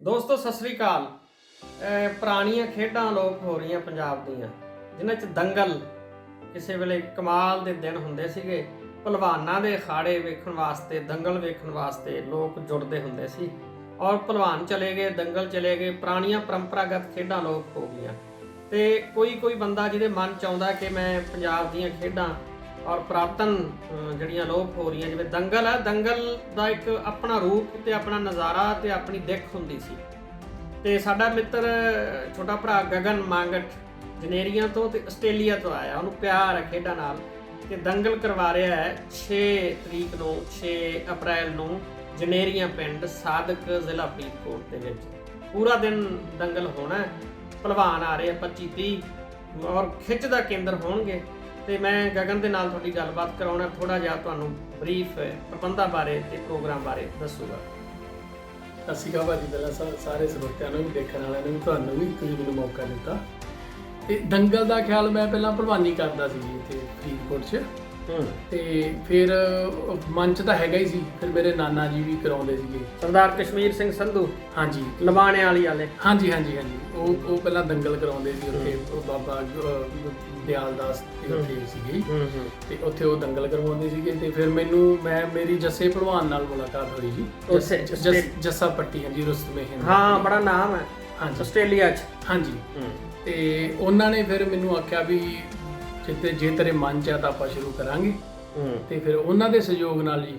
ਦੋਸਤੋ, ਸਤਿ ਸ੍ਰੀ ਅਕਾਲ। ਪੁਰਾਣੀਆਂ ਖੇਡਾਂ ਲੋਪ ਹੋ ਰਹੀਆਂ ਪੰਜਾਬ ਦੀਆਂ, ਜਿਨ੍ਹਾਂ 'ਚ ਦੰਗਲ ਕਿਸੇ ਵੇਲੇ ਕਮਾਲ ਦੇ ਦਿਨ ਹੁੰਦੇ ਸੀਗੇ। ਪਹਿਲਵਾਨਾਂ ਦੇ ਅਖਾੜੇ ਵੇਖਣ ਵਾਸਤੇ, ਦੰਗਲ ਵੇਖਣ ਵਾਸਤੇ ਲੋਕ ਜੁੜਦੇ ਹੁੰਦੇ ਸੀ। ਔਰ ਪਹਿਲਵਾਨ ਚਲੇ ਗਏ, ਦੰਗਲ ਚਲੇ ਗਏ, ਪੁਰਾਣੀਆਂ ਪਰੰਪਰਾਗਤ ਖੇਡਾਂ ਲੋਪ ਹੋ ਗਈਆਂ। ਤੇ ਕੋਈ ਕੋਈ ਬੰਦਾ ਜਿਹਦੇ ਮਨ ਚ ਆਉਂਦਾ ਕਿ ਮੈਂ ਪੰਜਾਬ ਦੀਆਂ ਖੇਡਾਂ ਔਰ ਪ੍ਰਾਪਤਨ ਜਿਹੜੀਆਂ ਲੋਪ ਹੋ ਰਹੀਆਂ, ਜਿਵੇਂ ਦੰਗਲ ਹੈ ਦੰਗਲ ਦਾ ਇੱਕ ਆਪਣਾ ਰੂਪ ਤੇ ਆਪਣਾ ਨਜ਼ਾਰਾ ਤੇ ਆਪਣੀ ਦਿੱਖ ਹੁੰਦੀ ਸੀ। ਤੇ ਸਾਡਾ ਮਿੱਤਰ, ਛੋਟਾ ਭਰਾ ਗਗਨ ਮੰਗਟ, ਜਨੇਰੀਆਂ ਤੋਂ ਤੇ ਆਸਟ੍ਰੇਲੀਆ ਤੋਂ ਆਇਆ। ਉਹਨੂੰ ਪਿਆਰ ਹੈ ਖੇਡਾਂ ਨਾਲ। ਕਿ ਦੰਗਲ ਕਰਵਾ ਰਿਹਾ ਹੈ 6 ਤਰੀਕ ਨੂੰ 6 ਅਪ੍ਰੈਲ ਨੂੰ, ਜਨੇਰੀਆਂ ਪਿੰਡ, ਸਾਦਕ ਜ਼ਿਲ੍ਹਾ ਫਰੀਦਕੋਟ ਦੇ ਵਿੱਚ। ਪੂਰਾ ਦਿਨ ਦੰਗਲ ਹੋਣਾ ਹੈ। ਪਹਿਲਵਾਨ ਆ ਰਹੇ ਆ 25 30 ਔਰ ਖਿੱਚ ਦਾ ਕੇਂਦਰ ਹੋਣਗੇ। ਤੇ ਮੈਂ ਗਗਨ ਦੇ ਨਾਲ ਤੁਹਾਡੀ ਗੱਲਬਾਤ ਕਰਾਉਣਾ ਥੋੜਾ ਜਿਹਾ ਤੁਹਾਨੂੰ ਬਰੀਫ ਪ੍ਰਬੰਧਾਂ ਬਾਰੇ ਤੇ ਪ੍ਰੋਗਰਾਮ ਬਾਰੇ ਦੱਸੂਗਾ। ਸਤਿ ਸ਼੍ਰੀ ਅਕਾਲ ਭਾਜੀ, ਪਹਿਲਾਂ ਸਾ- ਸਾਰੇ ਸਰੋਤਿਆਂ ਨੂੰ ਵੀ ਦੇਖਣ ਵਾਲਿਆਂ ਨੂੰ ਵੀ ਤੁਹਾਨੂੰ ਵੀ ਤੁਸੀਂ ਮੈਨੂੰ ਮੌਕਾ ਦਿੱਤਾ। ਤੇ ਦੰਗਲ ਦਾ ਖਿਆਲ ਮੈਂ ਪਹਿਲਾਂ ਭਲਵਾਨੀ ਕਰਦਾ ਸੀ ਜੀ ਇੱਥੇ ਫਰੀਦਕੋਟ 'ਚ। ਤੇ ਫਿਰ ਅਹ, ਮਨ 'ਚ ਤਾਂ ਹੈਗਾ ਹੀ ਸੀ ਫਿਰ ਮੇਰੇ ਨਾਨਾ ਜੀ ਵੀ ਕਰਾਉਂਦੇ ਸੀਗੇ। ਸਰਦਾਰ ਕਸ਼ਮੀਰ ਸਿੰਘ ਸੰਧੂ? ਹਾਂਜੀ। ਲਵਾਣੇ ਵਾਲੀ ਵਾਲੇ? ਹਾਂਜੀ ਹਾਂਜੀ ਹਾਂਜੀ। ਉਹ ਉਹ ਪਹਿਲਾਂ ਦੰਗਲ ਕਰਾਉਂਦੇ ਸੀ ਉੱਥੇ ਉਹ ਬਾਬਾ ਅਹ, ਦਿਆਲ ਦਾਸ ਦੇ ਉੱਥੇ ਸੀਗੇ। ਜੀ। ਹੂੰ ਹੂੰ। ਤੇ ਉੱਥੇ ਉਹ ਦੰਗਲ ਕਰਵਾਉਂਦੇ ਸੀਗੇ ਤੇ ਫਿਰ ਮੈਨੂੰ ਮੈਂ ਮੇਰੀ ਜੱਸੇ ਭਲਵਾਨ ਨਾਲ ਮੁਲਾਕਾਤ ਹੋਈ ਜੀ। ਜੱਸ- ਪੱਟੀ ਹਾਂਜੀ ਰੁਸਤਮੇ ਹਿੰਦ ਹਾਂ ਬੜਾ ਨਾਮ ਹੈ। ਹਾਂਜੀ। ਆਸਟ੍ਰੇਲੀਆ 'ਚ। ਹਾਂਜੀ। ਹੂੰ। ਤੇ ਉਹਨਾਂ ਨੇ ਫਿਰ ਮੈਨੂੰ ਆਖਿਆ ਵੀ ਜਿੱਤੇ ਜੇ ਤੇਰੇ ਮਨ ਚ ਆ ਤਾਂ ਆਪਾਂ ਸ਼ੁਰੂ ਕਰਾਂਗੇ। ਤੇ ਫਿਰ ਉਹਨਾਂ ਦੇ ਸਹਿਯੋਗ ਨਾਲ ਜੀ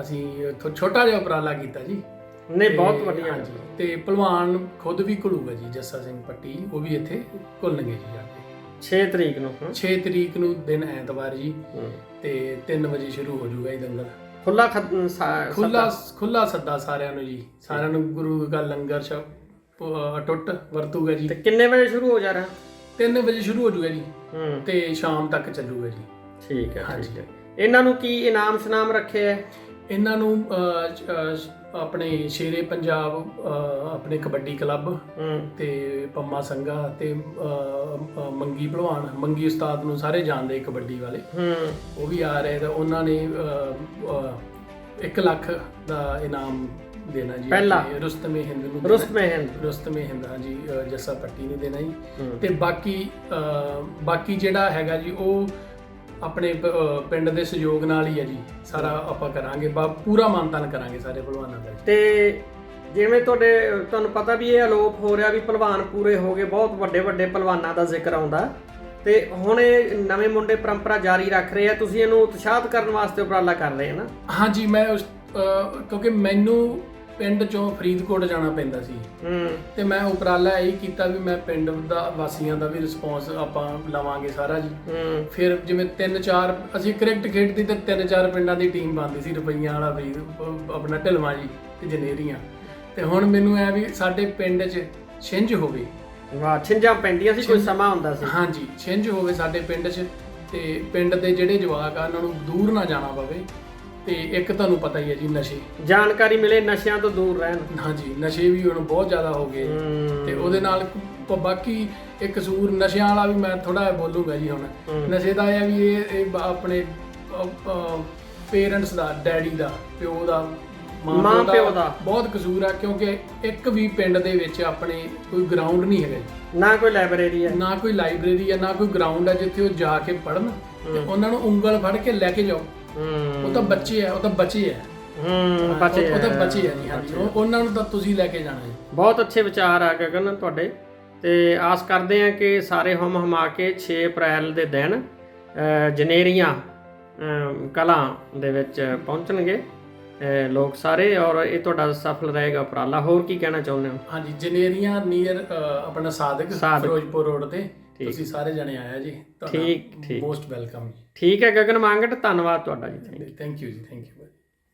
ਅਸੀਂ ਇੱਥੋਂ ਛੋਟਾ ਜਿਹਾ ਉਪਰਾਲਾ ਕੀਤਾ ਜੀ। ਨਹੀਂ ਬਹੁਤ ਵਧੀਆ ਹਾਂਜੀ ਤੇ ਪਹਿਲਵਾਨ ਖੁਦ ਵੀ ਘੁਲੂਗਾ ਜੀ ਜੱਸਾ ਸਿੰਘ ਪੱਟੀ ਉਹ ਵੀ ਇੱਥੇ ਘੁਲਣਗੇ ਜੀ ਜਾ ਕੇ। 6 ਤਰੀਕ ਨੂੰ ਹੂੰ। 6 ਤਰੀਕ ਨੂੰ ਦਿਨ ਐਤਵਾਰ ਜੀ। ਤੇ 3 ਵਜੇ ਸ਼ੁਰੂ ਹੋ ਜਾਊਗਾ ਇਹ ਦੰਗਲ। ਖੁੱਲਾ ਖੁੱਲਾ ਸੱਦਾ। ਖੁੱਲਾ ਸੱਦਾ ਸਾਰਿਆਂ ਨੂੰ ਜੀ। ਸਾਰਿਆਂ ਨੂੰ ਗੁਰੂ ਦਾ ਲੰਗਰ ਛ ਅਟੁੱਟ ਵਰਤੂਗਾ ਜੀ। ਤੇ ਕਿੰਨੇ ਵਜੇ ਸ਼ੁਰੂ ਹੋ ਜਾ ਰਿਹਾ? 3 ਵਜੇ ਸ਼ੁਰੂ ਹੋ ਜਾਊਗਾ ਜੀ ਹੂੰ। ਤੇ ਸ਼ਾਮ ਤੱਕ ਚੱਲੂਗਾ ਜੀ। ਠੀਕ ਹੈ ਹਾਂਜੀ। ਠੀਕ ਹੈ। ਇਹਨਾਂ ਨੂੰ ਕੀ ਇਨਾਮ ਸ਼ਨਾਮ ਰੱਖੇ ਹੈ? ਇਹਨਾਂ ਨੂੰ ਅਹ, ਚ- ਅਹ, ਆਪਣੇ ਸ਼ੇਰੇ ਪੰਜਾਬ ਅਹ, ਆਪਣੇ ਕਬੱਡੀ ਕਲੱਬ ਹੂੰ। ਤੇ ਪੰਮਾ ਸੰਘਾ ਤੇ ਅਹ, ਅਹ, ਮੰਗੀ ਭਲਵਾਨ ਮੰਗੀ ਉਸਤਾਦ ਨੂੰ ਸਾਰੇ ਜਾਣਦੇ ਕਬੱਡੀ ਵਾਲੇ। ਹੂੰ। ਉਹ ਵੀ ਆ ਰਹੇ ਤਾਂ ਉਹਨਾਂ ਨੇ 1 ਲੱਖ ਦਾ ਇਨਾਮ ਦੇਣਾ ਜੀ ਪਹਿਲਾ? ਰੁਸਤਮੇ ਹਿੰਦ ਨੂੰ। ਰੁਸਤਮੇ ਹਿੰਦ ਰੁਸਤਮੇ ਹਿੰਦ ਹਾਂਜੀ ਅਹ, ਜੱਸਾ ਪੱਟੀ ਨੂੰ ਦੇਣਾ ਜੀ ਹੂੰ। ਤੇ ਬਾਕੀ ਬਾਕੀ ਜਿਹੜਾ ਹੈਗਾ ਜੀ ਉਹ ਆਪਣੇ ਪਿੰਡ ਦੇ ਸਹਿਯੋਗ ਨਾਲ ਹੀ ਹੈ ਜੀ ਸਾਰਾ ਆਪਾਂ ਕਰਾਂਗੇ ਬਾ ਪੂਰਾ ਮਾਨਤਾਨ ਕਰਾਂਗੇ ਸਾਰੇ ਭਲਵਾਨਾਂ ਦਾ ਜੀ। ਤੇ ਜਿਵੇਂ ਤੁਹਾਡੇ ਤੁਹਾਨੂੰ ਪਤਾ ਵੀ ਇਹ ਅਲੋਪ ਹੋ ਰਿਹਾ ਵੀ ਪਹਿਲਵਾਨ ਪੂਰੇ ਹੋ ਗਏ ਬਹੁਤ ਵੱਡੇ ਵੱਡੇ ਪਹਿਲਵਾਨਾਂ ਦਾ ਜ਼ਿਕਰ ਆਉਂਦਾ ਤੇ ਹੁਣ ਇਹ ਨਵੇਂ ਮੁੰਡੇ ਪਰੰਪਰਾ ਜਾਰੀ ਰੱਖ ਰਹੇ ਆ ਤੁਸੀਂ ਇਹਨੂੰ ਉਤਸ਼ਾਹਤ ਕਰਨ ਵਾਸਤੇ ਉਪਰਾਲਾ ਕਰ ਰਹੇ ਹੋ ਨਾ ਹਾਂਜੀ ਮੈਂ ਉਸ ਕਿਉਂਕਿ ਮੈਨੂੰ ਪਿੰਡ ਚੋਂ ਫਰੀਦਕੋਟ ਜਾਣਾ ਪੈਂਦਾ ਸੀ। ਹੂੰ। ਤੇ ਮੈਂ ਉਪਰਾਲਾ ਇਹ ਕੀਤਾ ਵੀ ਮੈਂ ਪਿੰਡ ਦਾ ਵਾਸੀਆਂ ਦਾ ਵੀ ਰਿਸਪੌਂਸ ਆਪਾਂ ਲਵਾਂਗੇ ਸਾਰਾ ਜੀ। ਹੂੰ। ਫਿਰ ਜਿਵੇਂ ਤਿੰਨ ਚਾਰ ਅਸੀਂ ਕ੍ਰਿਕਟ ਖੇਡਦੀ ਤੇ ਤਿੰਨ ਚਾਰ ਪਿੰਡਾਂ ਦੀ ਟੀਮ ਬਣਦੀ ਸੀ ਰੁਪਈਆਂ ਵਾਲਾ ਵੀ ਆਪਣਾ ਢਲਵਾਂ ਜੀ ਤੇ ਜਨੇਰੀਆਂ। ਤੇ ਹੁਣ ਮੈਨੂੰ ਐ ਵੀ ਸਾਡੇ ਪਿੰਡ 'ਚ ਛਿੰਝ ਹੋਵੇ ਵਾਹ ਛਿੰਜਾਂ ਪੈਂਦੀਆਂ ਸੀ ਕੋਈ ਸਮਾਂ ਹੁੰਦਾ ਸੀ। ਹਾਂਜੀ ਛਿੰਝ ਹੋਵੇ ਸਾਡੇ ਪਿੰਡ 'ਚ ਤੇ ਪਿੰਡ ਦੇ ਜਿਹੜੇ ਜਵਾਕ ਆ ਉਹਨਾਂ ਨੂੰ ਦੂਰ ਨਾ ਜਾਣਾ ਪਵੇ। ਤੇ ਇੱਕ ਤੁਹਾਨੂੰ ਪਤਾ ਹੀ ਹੈ ਜੀ ਨਸ਼ੇ। ਜਾਣਕਾਰੀ ਮਿਲੇ ਨਸ਼ਿਆਂ ਤੋਂ ਦੂਰ ਰਹਿਣ ਹਾਂਜੀ ਨਸ਼ੇ ਵੀ ਹੁਣ ਬਹੁਤ ਜ਼ਿਆਦਾ ਹੋ ਗਏ। ਹੂੰ। ਤੇ ਉਹਦੇ ਨਾਲ ਪ- ਬਾਕੀ ਇੱਕ ਕਸੂਰ ਨਸ਼ਿਆਂ ਵਾਲਾ ਵੀ ਮੈਂ ਥੋੜਾ ਜਿਹਾ ਬੋਲੂਗਾ ਜੀ ਹੁਣ। ਹੂੰ। ਨਸ਼ੇ ਦਾ ਇਹ ਆ ਵੀ ਇਹ ਇਹ ਬ- ਆਪਣੇ ਪੇਰੈਂਟਸ ਦਾ ਡੈਡੀ ਦਾ ਪਿਓ ਦਾ ਮਾਂ ਪਿਓ ਦਾ। ਬਹੁਤ ਕਸੂਰ ਆ ਕਿਉਂਕਿ ਇੱਕ ਵੀ ਪਿੰਡ ਦੇ ਵਿੱਚ ਆਪਣੇ ਕੋਈ ਗਰਾਊਂਡ ਨਹੀਂ ਹੈਗਾ ਜੀ। ਨਾ ਕੋਈ ਲਾਇਬ੍ਰੇਰੀ ਹੈ। ਨਾ ਕੋਈ ਲਾਇਬ੍ਰੇਰੀ ਆ ਨਾ ਕੋਈ ਗਰਾਊਂਡ ਆ ਜਿੱਥੇ ਉਹ ਜਾ ਕੇ ਪੜਨ ਤੇ ਉਹਨਾਂ ਨੂੰ ਉਂਗਲ ਫੜ ਕੇ ਲੈ ਕੇ ਜਾਓ। ਹੂੰ। ਉਹ ਤਾਂ ਬੱਚੇ ਆ ਉਹ ਤਾਂ ਬੱਚੇ ਆ। ਹੂੰ ਬਚੇ ਉਹ ਤਾਂ ਹੈ। ਬੱਚੇ ਆ ਜੀ ਹਾਂਜੀ ਉਹ- ਉਹਨਾਂ ਨੂੰ ਤਾਂ ਤੁਸੀਂ ਲੈ ਕੇ ਜਾਣਾ ਹੈ ਬਹੁਤ ਅੱਛੇ ਵਿਚਾਰ ਆ ਗਗਨ ਤੁਹਾਡੇ। ਤੇ ਆਸ ਕਰਦੇ ਆ ਕਿ ਸਾਰੇ ਹਮ ਹਮਾ ਕੇ 6 ਅਪ੍ਰੈਲ ਦੇ ਦਿਨ ਅ, ਜਨੇਰੀਆਂ ਅ, ਕਲਾਂ ਦੇ ਵਿੱਚ ਪਹੁੰਚਣਗੇ ਅ, ਲੋਕ ਸਾਰੇ। ਔਰ ਇਹ ਤੁਹਾਡਾ ਸਫਲ ਰਹੇਗਾ ਉਪਰਾਲਾ। ਹੋਰ ਕੀ ਕਹਿਣਾ ਚਾਹੁੰਦੇ ਹੋ? ਹਾਂਜੀ ਜਨੇਰੀਆਂ ਨੀਅਰ ਆਪਣਾ ਸਾਦਕ ਸਾਦਿਕ। ਫਿਰੋਜ਼ਪੁਰ ਰੋਡ ਤੇ। ਤੁਸੀਂ ਸਾਰੇ ਜਣੇ ਆਇਆ ਜੀ ਠੀਕ, ਠੀਕ। ਮੋਸਟ ਵੈਲਕਮ ਠੀਕ ਹੈ ਗਗਨ ਮੰਗਟ ਧੰਨਵਾਦ ਤੁਹਾਡਾ ਜੀ ਜੀ ਥੈਂਕ ਯੂ ਜੀ ਥੈਂਕ ਯੂ